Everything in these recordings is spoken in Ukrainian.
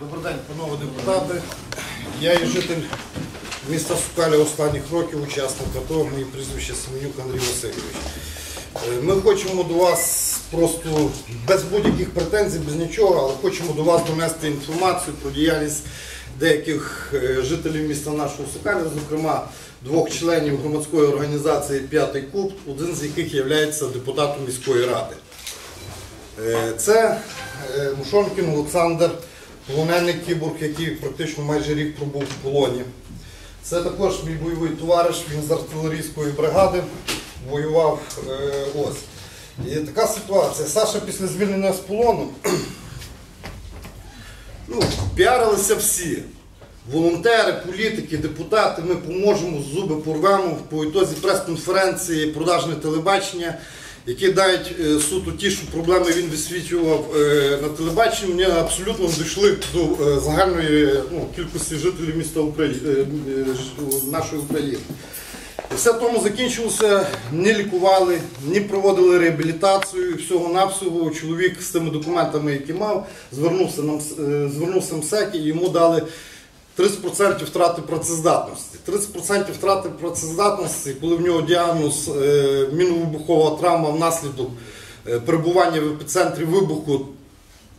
Добрий день, панове депутати. Я є житель міста Сукаля останніх років, учасник АТО, моє прізвище Семенюк Андрій Васильович. Е, Ми хочемо до вас просто без будь-яких претензій, без нічого, але хочемо до вас донести інформацію про діяльність деяких е, жителів міста нашого Сукаля, зокрема двох членів громадської організації П'ятий куб, один з яких є депутатом міської ради. Е, Це Мушонкін Олександр, полонений кіборг, який практично майже рік пробув в полоні. Це також мій бойовий товариш, він з артилерійської бригади воював е, ось. І така ситуація. Саша після звільнення з полону ну, піарилися всі. Волонтери, політики, депутати, ми поможемо, зуби порвемо по ітозі прес-конференції, продажне телебачення, які дають е, суто ті, що проблеми він висвітлював е, на телебаченні, вони абсолютно дійшли до е, загальної ну, кількості жителів міста України, нашої України. І все тому закінчилося, не лікували, не проводили реабілітацію. Всього-навсього чоловік з тими документами, які мав, звернувся, нам, звернувся МСЕК і йому дали 30% втрати працездатності. 30% втрати працездатності, коли в нього діагноз е, міновибухова травма внаслідок е, перебування в епіцентрі вибуху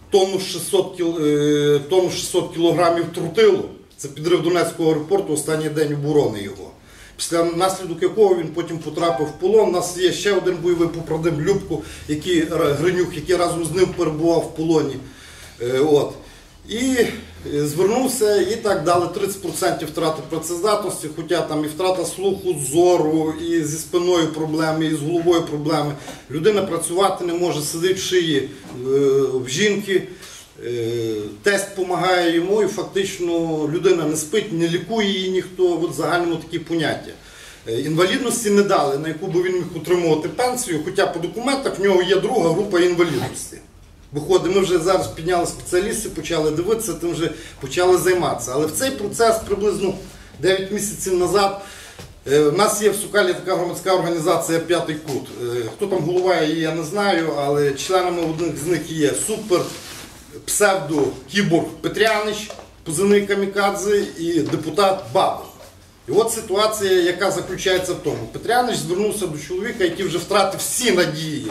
тонну 600, кіл, е, тонну 600 кілограмів трутилу. Це підрив Донецького аеропорту, останній день оборони його. Після наслідок якого він потім потрапив в полон. У нас є ще один бойовий побратим Любко, який Гринюк, який разом з ним перебував в полоні. От. І звернувся і так дали 30% втрати працездатності, хоча там і втрата слуху, зору, і зі спиною проблеми, і з головою проблеми. Людина працювати не може, сидить в шиї е, в жінки. Е, Тест допомагає йому, і фактично людина не спить, не лікує її ніхто. От загальному такі поняття. Е, Інвалідності не дали, на яку би він міг отримувати пенсію, хоча по документах в нього є друга група інвалідності. Виходить, ми вже зараз підняли спеціалістів, почали дивитися, тим вже почали займатися. Але в цей процес приблизно 9 місяців назад е, в нас є в Сукалі така громадська організація П'ятий кут. Е, Хто там голова її, я не знаю, але членами одних з них є супер псевдо кіборг Петрянич, позивний Камікадзе і депутат Бабов. І от ситуація, яка заключається в тому. Петрянич звернувся до чоловіка, який вже втратив всі надії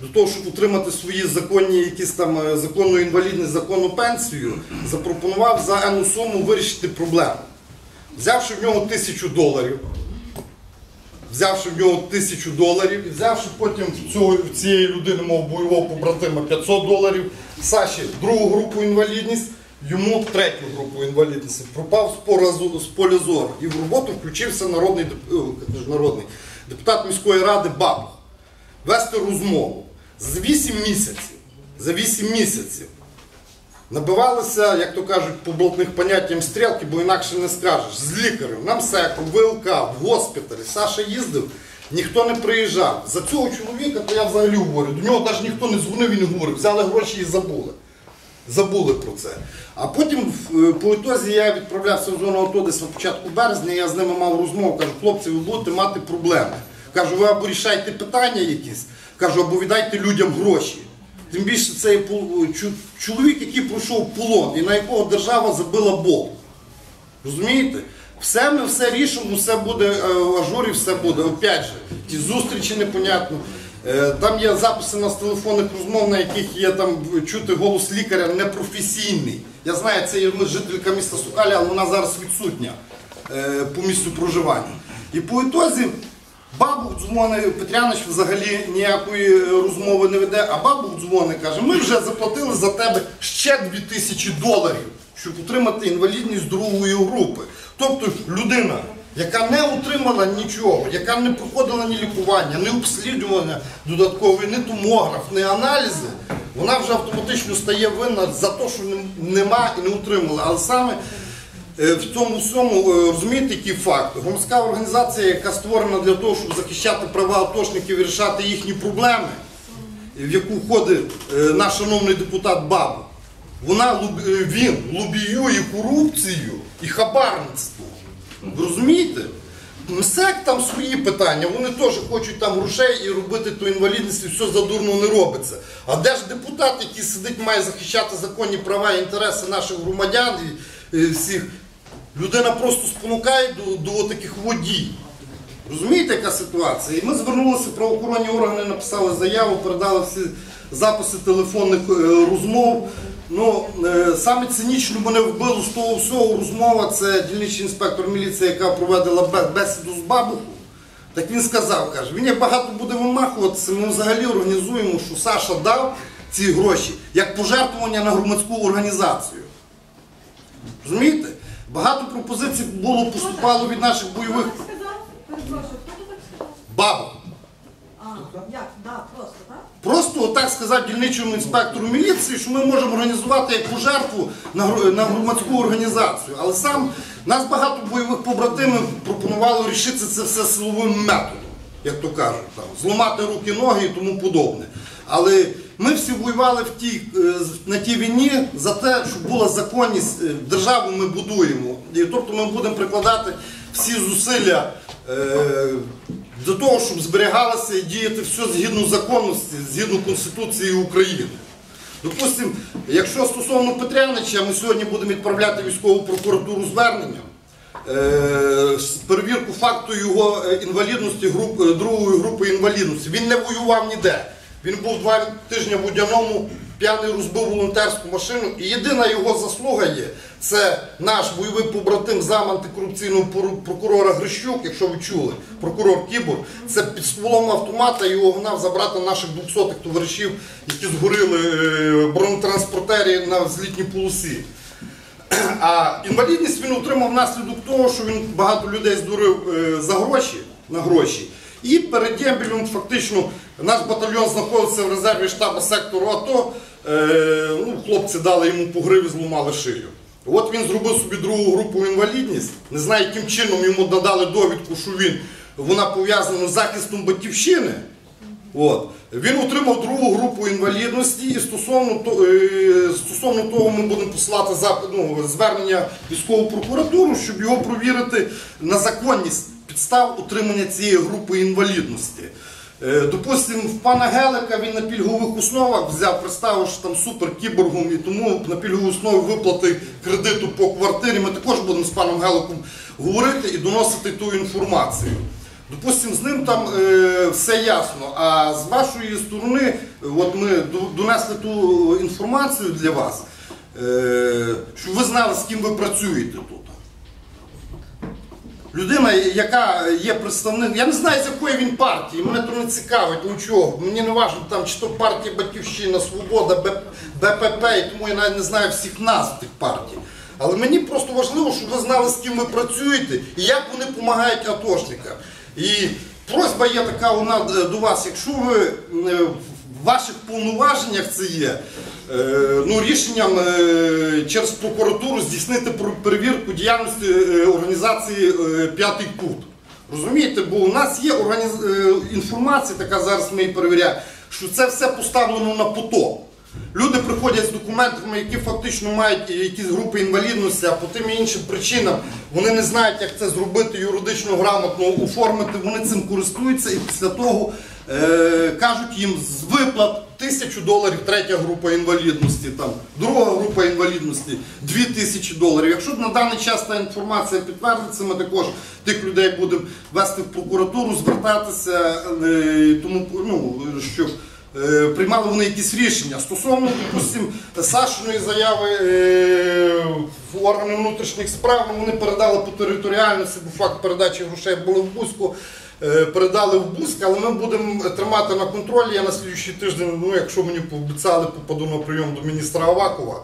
до того, щоб отримати свої законні, якісь там е, законну інвалідність, законну пенсію, запропонував за енну суму вирішити проблему. Взявши в нього тисячу доларів, взявши в нього тисячу доларів, і взявши потім в цього, в цієї людини, мов бойового побратима 500 доларів, Саші другу групу інвалідність, йому третю групу інвалідності. Пропав з, поля зору. І в роботу включився народний, е, кажу, народний депутат міської ради Бабух. Вести розмову. За 8 місяців. За 8 місяців. Набивалися, як то кажуть, по блатних поняттям стрілки, бо інакше не скажеш. З лікарем, на МСЕКу, ВЛК, в госпіталі. Саша їздив, ніхто не приїжджав. За цього чоловіка, то я взагалі говорю, до нього навіть ніхто не дзвонив і не говорив. Взяли гроші і забули. Забули про це. А потім по ітозі я відправлявся в зону АТО десь на початку березня, я з ними мав розмову, кажу, хлопці, ви будете мати проблеми. Кажу, ви або рішайте питання якісь, кажу, або віддайте людям гроші. Тим більше це є чоловік, який пройшов полон і на якого держава забила бол. Розумієте? Все ми все рішимо, все буде е, в ажурі, все буде. Опять же, ті зустрічі непонятно. Е, Там є записи на телефонних розмов, на яких є там чути голос лікаря непрофесійний. Я знаю, це є жителька міста Сукаля, але вона зараз відсутня е, по місцю проживання. І по ітозі бабух дзвонить, Петрянич взагалі ніякої е, розмови не веде, а бабух дзвонить, каже, ми вже заплатили за тебе ще 2000 доларів, щоб отримати інвалідність другої групи. Тобто людина, яка не отримала нічого, яка не проходила ні лікування, ні обслідування додаткове, ні томограф, ні аналізи, вона вже автоматично стає винна за те, що нема і не отримала. Але саме В цьому всьому е, розумієте, який факт? Громадська організація, яка створена для того, щоб захищати права атошників і рішати їхні проблеми, в яку входить е, наш шановний депутат Бабу, вона е, він лобіює корупцію і хабарництво. Розумієте? МСЕК там свої питання, вони теж хочуть там грошей і робити ту інвалідність, і все задурно не робиться. А де ж депутат, який сидить, має захищати законні права і інтереси наших громадян і всіх. Людина просто спонукає до, до таких водій. Розумієте, яка ситуація? І ми звернулися правоохоронні органи, написали заяву, передали всі записи телефонних е, розмов. Ну, е, саме цинічно мене вбило з того всього розмова. Це дільничний інспектор міліції, яка проводила бе- бесіду з бабуху. Так він сказав, каже, він як багато буде вимахуватися, ми взагалі організуємо, що Саша дав ці гроші як пожертвування на громадську організацію. Розумієте? Багато пропозицій було поступало від наших бойових Хто так сказав? Перепрошую, хто так сказав? бабок. А, як? Да, просто, так? Просто отак сказав дільничому інспектору міліції, що ми можемо організувати як пожертву на, гр- на громадську організацію. Але сам нас багато бойових побратимів пропонувало рішити це все силовим методом, як то кажуть, там, зламати руки, ноги і тому подобне. Але ми всі воювали в тій, е, на тій війні за те, щоб була законність, е, державу ми будуємо. І тобто ми будемо прикладати всі зусилля. е, до того, щоб зберігалося і діяти все згідно законності, згідно Конституції України. Допустимо, якщо стосовно Петрянича, ми сьогодні будемо відправляти військову прокуратуру зверненням, е, перевірку факту його інвалідності другої групи інвалідності. Він не воював ніде. Він був два тижні в Будяному, п'яний розбив волонтерську машину. І єдина його заслуга є, це наш бойовий побратим зам антикорупційного прокурора Грищук, якщо ви чули, прокурор Кібур, це під стволом автомата його гнав забрати наших 200 товаришів, які згоріли е, бронетранспортері на злітній полосі. А інвалідність він отримав внаслідок того, що він багато людей здурив е, за гроші на гроші. І перед дембелем фактично наш батальйон знаходиться в резерві штабу сектору АТО. Е, ну, хлопці дали йому по гриві, зламали шию. От він зробив собі другу групу інвалідність. Не знаю, яким чином йому надали довідку, що він вона пов'язана з захистом батьківщини. От. Він отримав другу групу інвалідності і стосовно, то- е, стосовно того ми будемо посилати ну, звернення військову прокуратуру, щоб його провірити на законність підстав отримання цієї групи інвалідності. Е, Допустимо, в пана Гелика він на пільгових основах взяв, представив, що там супер кіборгом, і тому на пільговій основі виплати кредиту по квартирі. Ми також будемо з паном Геликом говорити і доносити ту інформацію. Допустим, з ним там е, все ясно. А з вашої сторони, от ми донесли ту інформацію для вас, е, щоб ви знали, з ким ви працюєте тут. Людина, яка є представник, я не знаю, з якої він партії, мене то не цікавить нічого. Мені не важливо, там, чи то партія Батьківщина, Свобода, БПП, і тому я навіть не знаю всіх назв тих партій. Але мені просто важливо, щоб ви знали, з ким ви працюєте і як вони допомагають атошникам. І просьба є така нас е, до вас, якщо ви е, в ваших повноваженнях це є, е, ну, рішенням е, через прокуратуру здійснити пер- перевірку діяльності е, організації П'ятий кут. Розумієте, бо у нас є організ... інформація, така зараз ми її перевіряємо, що це все поставлено на поток. Люди приходять з документами, які фактично мають якісь групи інвалідності, а по тим і іншим причинам вони не знають, як це зробити юридично грамотно, оформити. Вони цим користуються і після того кажуть їм з виплат тисячу доларів, третя група інвалідності, там друга група інвалідності дві тисячі доларів. Якщо на даний час та інформація підтвердиться, ми також тих людей будемо вести в прокуратуру, звертатися, е, тому ну щоб. Е, приймали вони якісь рішення. Стосовно, допустим, Сашиної заяви е, в органи внутрішніх справ, вони передали по територіальності, бо факт передачі грошей були в Бузьку, е, передали в Бузьк, але ми будемо тримати на контролі. Я на слідчий тиждень, ну якщо мені пообіцяли, попаду на прийом до міністра Авакова.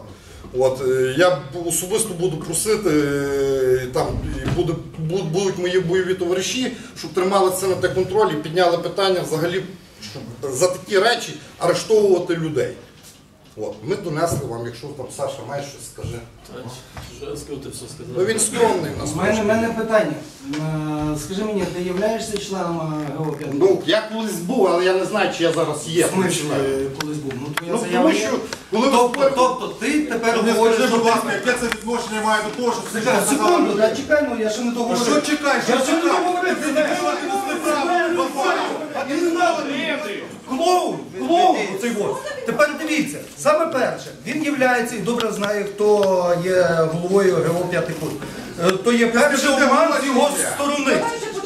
От, е, я особисто буду просити, е, там і буде, будуть мої бойові товариші, щоб тримали це на те контролі підняли питання взагалі, щоб за такі речі арештовувати людей. От, ми донесли вам, якщо там Саша має щось скаже. Що я скажу, ти все сказав. Ну він скромний у нас. У мене, мене питання. Е, Скажи мені, ти являєшся членом е, Ну, я колись був, але я не знаю, чи я зараз є. В смислі, колись був. Ну, твоя Ну, заява тому є? що, коли ви Тобто, спорите- тобто ти тепер Не говориш, скажи, що будь ти... ласка, яке це відношення має до того, що все Чекай, що секунду, да, чекай, ну я ще не А договорив. що чекаєш? Я ще не чекаєш? договорив, Ти ти не не ти не. А ти не надо. Клоун, клоун оцей вот. Тепер дивіться, саме перше, він являється і добре знає, хто є головою ГО «П'ятий кут. Е, То є перший обман з його сторони.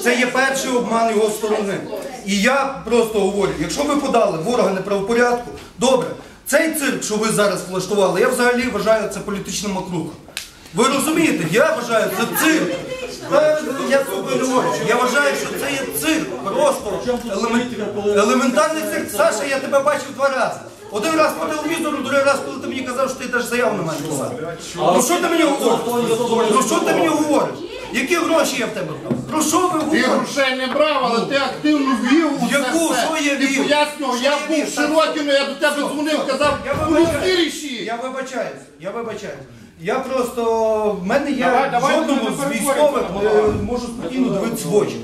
Це є перший обман його сторони. І я просто говорю, якщо ви подали в органи правопорядку, добре, цей цирк, що ви зараз влаштували, я взагалі вважаю це політична макруха. Ви розумієте, я вважаю, це цирк. Я собі не говорю. Я вважаю, що це є цирк. Просто елемент- елементарний цирк. Саша, я тебе бачив два рази. Один раз по телевізору, другий раз, коли ти мені казав, що ти теж заяву на мене писав. Ну що ти мені говориш? Ну що ти мені говориш? Які гроші я в тебе? Про що ви Ти говорите? грошей не брав, але ти активно вів у це Яку? все. Що я Ти вів? пояснював, Що я я був вів? в Широкіно, я до тебе дзвонив, казав, Я ну вибачаюсь. ріші. Я вибачаюсь, я вибачаюсь. Я просто, в мене є Давай, давай, жодному з військових е, можу спокійно дивитися в очі.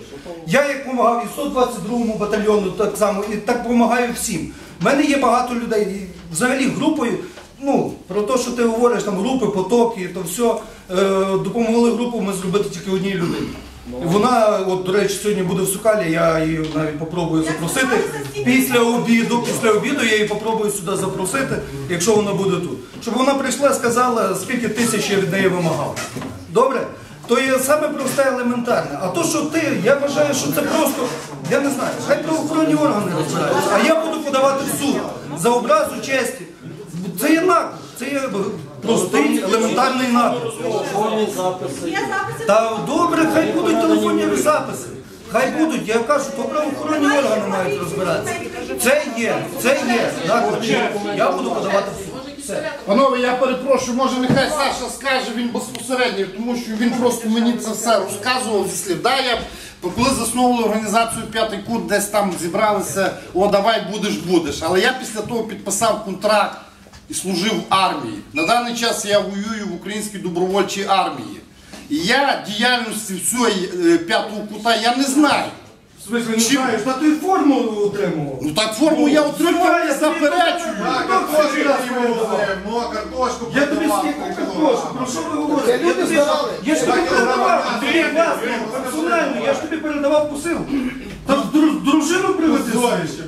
Я як допомагав і 122-му батальйону так само, і так допомагаю всім. В мене є багато людей, і взагалі групою, ну, про те, що ти говориш, там групи, потоки, то все, е, допомогли групу ми зробити тільки одній людині. Вона, от, до речі, сьогодні буде в Сукалі, я її навіть попробую запросити. Після обіду, після обіду я її попробую сюди запросити, якщо вона буде тут. Щоб вона прийшла і сказала, скільки тисяч я від неї вимагав. Добре? То є саме просте елементарне. А то, що ти, я вважаю, що це просто, я не знаю, хай правоохоронні органи розбираються. А я буду подавати в суд за образу честі. Це є наклеп, це є простий елементарний записи? Та добре, хай будуть телефонні записи. Хай будуть, я кажу, то правоохоронні органи мають розбиратися. Це є, це є. Я буду подавати в суд. Все. Панове, я перепрошую, може нехай Саша скаже він безпосередньо, тому що він просто мені це все розказував зі слів. Да, я коли засновували організацію П'ятий кут, десь там зібралися, о, давай будеш, будеш. Але я після того підписав контракт і служив в армії. На даний час я воюю в українській добровольчій армії. І я діяльності всієї е, п'ятого кута я не знаю. В смислі, не Чим? знаєш, та ти форму отримував. Ну так форму я отримав, я не заперечую. Так, картошку ну, а картошку Я тобі скільки картошок, про що ви говорите? Я тобі, я ж тобі передавав, персонально, я ж тобі передавав посилку. Та дру- дружину блін.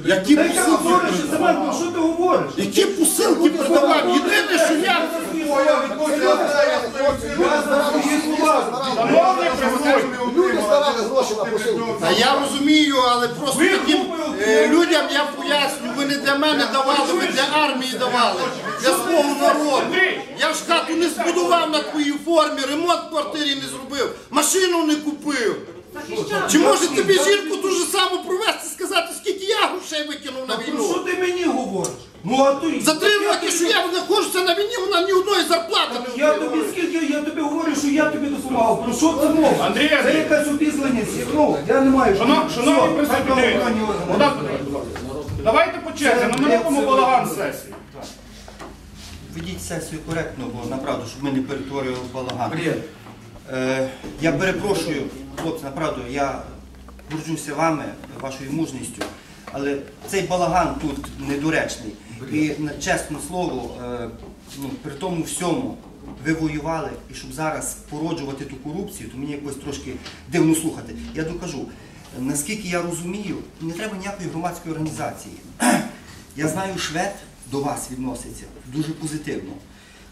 Які Та яке посилки? позорище, Семен, про що ти говориш? Які посилки продавав? Єдине, що я. Люди здавали гроші на посилку. Та я розумію, але просто таким е, людям я поясню, ви не для мене давали, ви для армії давали, для свого народу. Я ж хату не збудував на твоїй формі, ремонт в квартирі не зробив, машину не купив. Захищав. Чи може тобі жінку ту ж саму провести, сказати, скільки я грошей викинув на Про що війну? ти мені говориш? Ну а то За три роки, що я знаходжуся на війні, вона ні одної зарплати не Я отримала. тобі скільки, я тобі говорю, що я тобі допомагав. Про що це мова? Андрій, Це Андрій. якась обізленість. Ну, я не маю. Шановні, шановні Все, присутні, хай дивіться. правоохоронні органи. Богдан будь ласка. Давайте по черзі, ну не робимо балаган сесії. Ведіть сесію коректно, бо направду, щоб ми не перетворювали балаган. Е, я перепрошую, хлопці, направду, я горджуся вами, вашою мужністю, але цей балаган тут недоречний. І чесне слово, е, ну, при тому всьому ви воювали, і щоб зараз породжувати ту корупцію, то мені якось трошки дивно слухати. Я докажу, наскільки я розумію, не треба ніякої громадської організації. Я знаю, швед до вас відноситься дуже позитивно.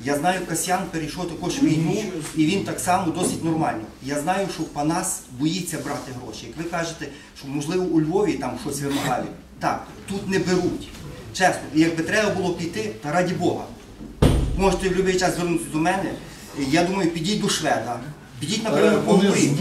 Я знаю, Касьян перейшов також війну, і він так само досить нормально. Я знаю, що Панас боїться брати гроші. Як ви кажете, що можливо у Львові там щось вимагають. Так, тут не беруть. Чесно, і якби треба було піти, та раді Бога. Можете в будь-який час звернутися до мене. Я думаю, підіть до шведа, підіть, наприклад, по Україні.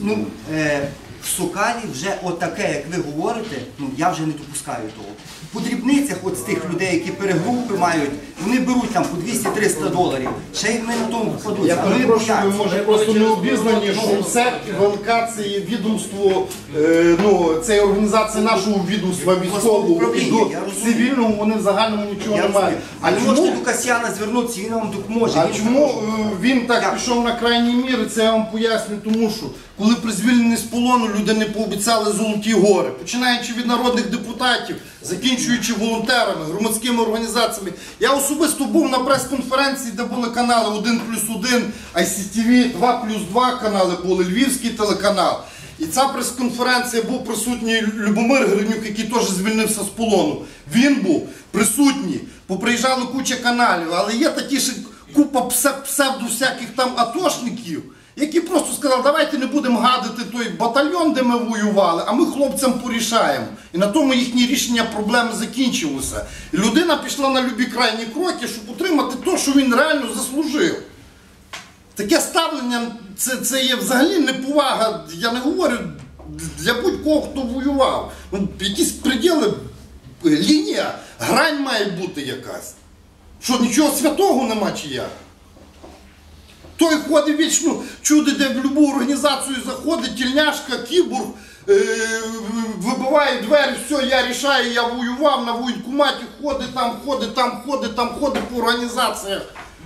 Ну, е, в Сокалі вже отаке, як ви говорите, ну я вже не допускаю того. По дрібницях от з тих людей, які перегрупи мають, вони беруть там по 200-300 доларів. Ще й ми на тому впадуть. Я а перепрошую, ви може просто не обізнані, що все ВЛК це є відомство, е, ну це організація нашого відомства військового і до я розумію. цивільного вони в загальному нічого Я не розумію. мають. А не чому- можете до Касьяна звернутися, він вам допоможе. А Він- чому е, він так пішов на крайні міри, це я вам поясню, тому що коли при звільненні з полону люди не пообіцяли золоті гори, починаючи від народних депутатів, закінчуючи волонтерами, громадськими організаціями. Я особисто був на прес-конференції, де були канали 1 плюс 1, ICTV, 2 плюс 2 канали були, Львівський телеканал. І ця прес-конференція був присутній Любомир Гринюк, який теж звільнився з полону. Він був присутній, поприїжджали куча каналів, але є такі ще купа псе- псевдо всяких там атошників, які просто сказали, давайте не будемо гадити той батальйон, де ми воювали, а ми хлопцям порішаємо. І на тому їхнє рішення проблеми закінчилося. І людина пішла на любі крайні кроки, щоб отримати те, що він реально заслужив. Таке ставлення це, це є взагалі неповага. Я не говорю для будь-кого, хто воював. Ну, якісь приділи, лінія, грань має бути якась. Що нічого святого нема чи як? Той ходить вічно чуди, в будь-яку організацію заходить, тільняшка, кіборг, е, вибиває двері, все, я рішаю, я воював на воєнкоматі, ходить там, ходить там, ходить там, ходить по організаціях.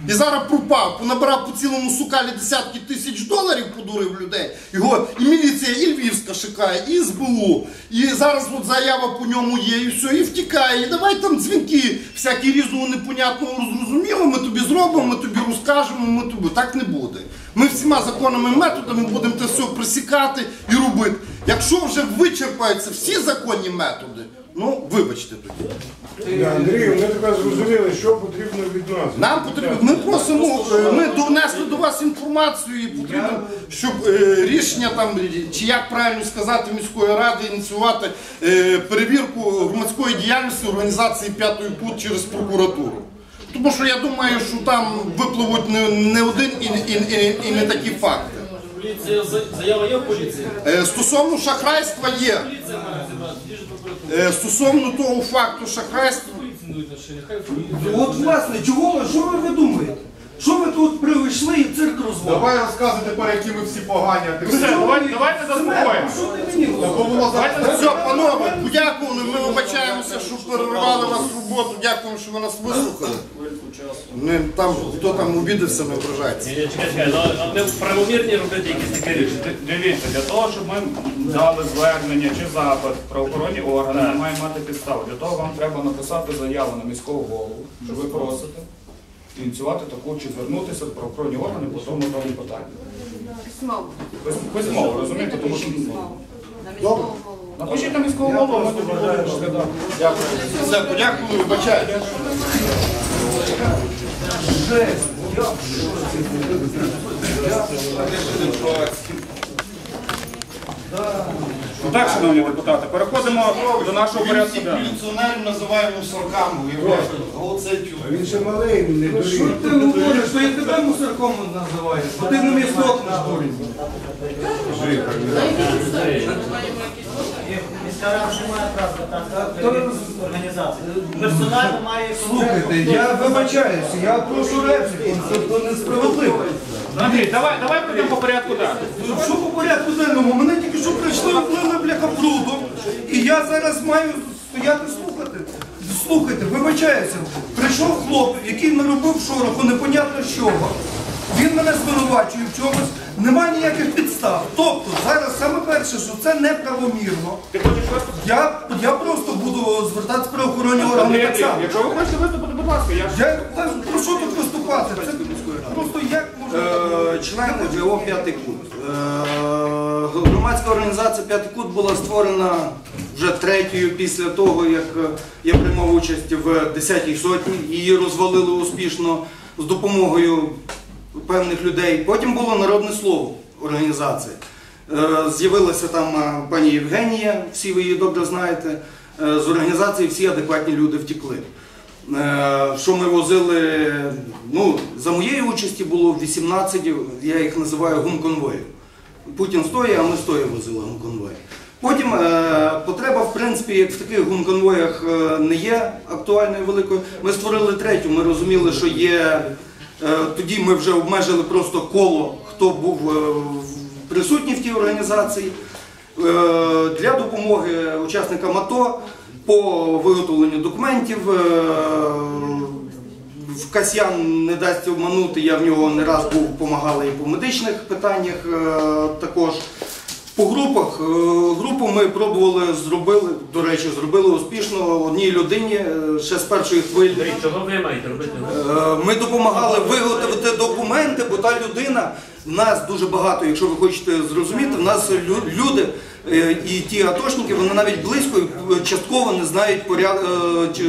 І зараз пропав, понабирав по цілому сукалі десятки тисяч доларів, подурив людей. Його і міліція, і Львівська шукає, і СБУ. І зараз от заява по ньому є, і все, і втікає. І давай там дзвінки всякі різного непонятного розрозуміло, ми тобі зробимо, ми тобі розкажемо, ми тобі. Так не буде. Ми всіма законними методами будемо це все присікати і робити. Якщо вже вичерпаються всі законні методи, ну вибачте тоді. Андрію, ми тепер зрозуміли, що потрібно від нас. Нам потрібно, ми просимо, е, ми донесли до вас інформацію і потрібно, щоб е, рішення там, чи як правильно сказати, міської ради ініціювати е, перевірку громадської діяльності організації п'ятої кут через прокуратуру. Тому що я думаю, що там випливуть не, не один і, і, і, і не такі факти. Поліція, за- заява є в поліції? Е, Стосовно шахрайства є. Е, Стосовно того факту шахрайства. Поліція. От власне, чого ви, що ви думаєте? Що ви тут прийшли і цирк розвалили? Давай розказуй тепер, які ми всі погані, а ти Все, все. давайте, давайте заспокоїмо. Що ти мені говориш? Бо було за- Все, панове, подякували. Ми вибачаємося, що перервали вас роботу. Дякуємо, що ви нас вислухали. Не, там, хто там обідався, не ображається. Ні, чекай, чекай, ну, а не правомірні робити якісь такі рішення. Дивіться, для того, щоб ми дали звернення чи запит правоохоронні органи, ми маємо мати підставу. Для того вам треба написати заяву на міського голову, що ви просите ініціювати таку чи звернутися в правоохоронні органи по тому тому питанню. Письмово. Письмово, розумієте, тому що міського напишіть на міського голову, ми тоді будемо розглядати. Все, подякую, вибачаю. Жесть. Ну так, шановні депутати, переходимо до нашого порядку. денного. міліціонерів називає мусорками, уявляєте? Оце. Він ще малий, не Що ти говориш, що я тебе мусорком називаю? Бо ти на місток наш дурень. Міська рада не має права так організації. Персонально має Слухайте, я вибачаюся, я прошу репліку, це несправедливо. Андрій, давай, давай пройдемо по порядку далі. Ну, Що по порядку денному? Мене тільки що прийшли облили бляха брудом, і я зараз маю стояти слухати. Слухайте, вибачаюся, прийшов хлоп, який наробив шороху, непонятно з чого. Він мене звинувачує в чомусь, немає ніяких підстав. Тобто, зараз саме перше, що це неправомірно. Ти хочеш виступити? Я, я просто буду звертатися в правоохоронні органи так само. якщо ви хочете виступити, будь ласка, я ж Я та, про що тут виступати? Це Члени ГО «П'ятий кут». Е, Громадська організація «П'ятий кут» була створена вже третьою після того, як е, я приймав участь в 10-й сотні. Її розвалили успішно з допомогою певних людей. Потім було народне слово організації. Е, З'явилася там е, пані Євгенія, всі ви її добре знаєте. Е, З організації всі адекватні люди втекли. Е, Що ми возили, ну, за моєї участі було 18, я їх називаю гумконвоїв. Путін стоїть, а ми стоїть возили гумконвої. Потім е, потреба, в принципі, як в таких гумконвоях е, не є актуальною великою. Ми створили третю, ми розуміли, що є. Тоді ми вже обмежили просто коло, хто був присутній в тій організації. Для допомоги учасникам АТО по виготовленню документів. е, в Касьян не дасть обманути, я в нього не раз був, допомагали і по медичних питаннях е, також. По групах, е, групу ми пробували, зробили, до речі, зробили успішно одній людині ще з першої хвилі. Чого ви маєте робити? Ми допомагали виготовити документи, бо та людина в нас дуже багато, якщо ви хочете зрозуміти, в нас лю- люди і ті атошники, вони навіть близько е, частково не знають поряд, е,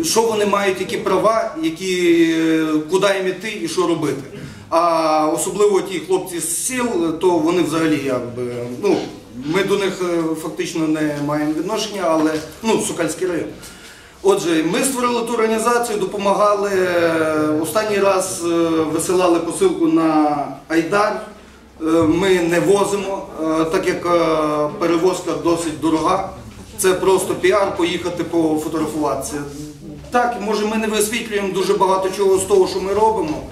е, що вони мають, які права, які, е, куди їм іти і що робити. А особливо ті хлопці з сіл, то вони взагалі якби, ну, ми до них е, фактично не маємо відношення, але ну, Сокальський район. Отже, ми створили ту організацію, допомагали. е, Останній раз е, висилали посилку на Айдар. Е, Ми не возимо, е, так як е, перевозка досить дорога. Це просто піар, поїхати пофотографуватися. Так, може ми не висвітлюємо дуже багато чого з того, що ми робимо.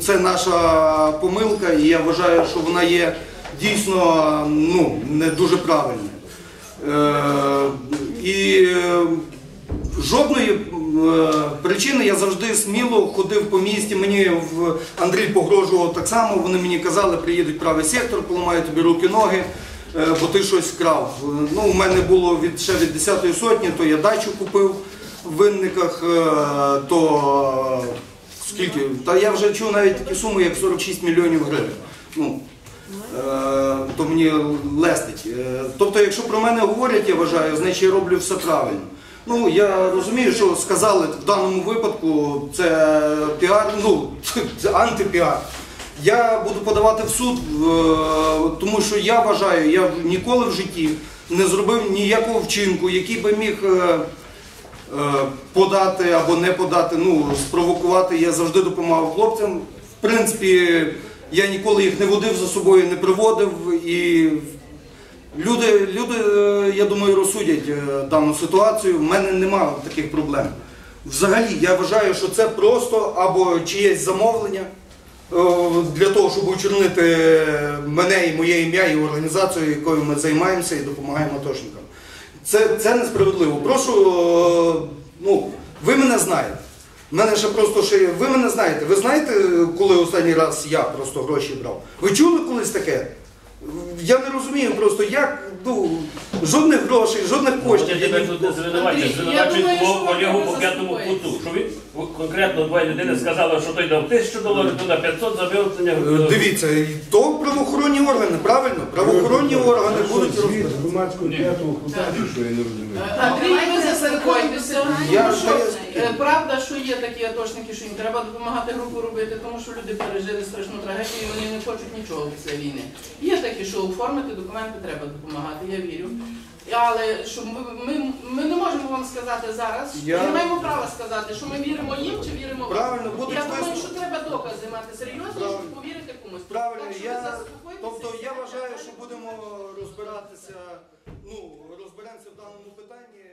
Це наша помилка, і я вважаю, що вона є дійсно ну, не дуже правильною. І жодної причини я завжди сміло ходив по місті. Мені Андрій погрожував так само. Вони мені казали, приїдуть правий сектор, поламають тобі руки, ноги, е, бо ти щось вкрав. Е, Ну, у мене було від ще від 10-ї сотні, то я дачу купив в винниках, е, то скільки? Та я вже чув навіть такі суми, як 46 мільйонів гривень. Ну, Е, то мені лестить. Е, Тобто, якщо про мене говорять, я вважаю, значить я роблю все правильно. Ну, я розумію, що сказали в даному випадку це піар, ну, це антипіар. Я буду подавати в суд, е, тому що я вважаю, я ніколи в житті не зробив ніякого вчинку, який би міг е, е, подати або не подати, ну, спровокувати. Я завжди допомагав хлопцям. В принципі, я ніколи їх не водив за собою, не приводив. І люди, люди е, я думаю, розсудять е, дану ситуацію. В мене немає таких проблем. Взагалі, я вважаю, що це просто або чиєсь замовлення е, для того, щоб очорнити мене і моє ім'я і організацію, якою ми займаємося і допомагаємо атошникам. Це, це несправедливо. Прошу, ну, ви мене знаєте. Мене ще просто ще, ви мене знаєте. Ви знаєте, коли останній раз я просто гроші брав? Ви чули колись таке? Я не розумію просто, як ну, жодних грошей, жодних Хочете коштів. я тебе тут не звинувачують, Андрій, я звинувачують думаю, що колегу ви по п'ятому заспокоїтесь. куту. Що він конкретно двоє людини сказали, що той дав тисячу доларів, то на 500 за вилучення. Е, Дивіться, і то правоохоронні органи, правильно? Правоохоронні органи будуть Звіт розбиратися. громадського п'ятого кута, що я не розумію. Андрій, ви заспокойтеся. Я- е, Правда, що є такі атошники, що їм треба допомагати групу робити, тому що люди пережили страшну трагедію, і вони не хочуть нічого після війни. Є такі, що оформити документи треба допомагати, я вірю. Але що ми, ми, ми не можемо вам сказати зараз, Я- ми не маємо права сказати, що ми віримо їм чи віримо вам. Правильно, будуть Я думаю, висновки. що треба докази мати серйозні, щоб повірити комусь. Правильно, Так що я, заспокойтеся тобто я вважаю, що будемо розбиратися, ну, розберемося в даному питанні.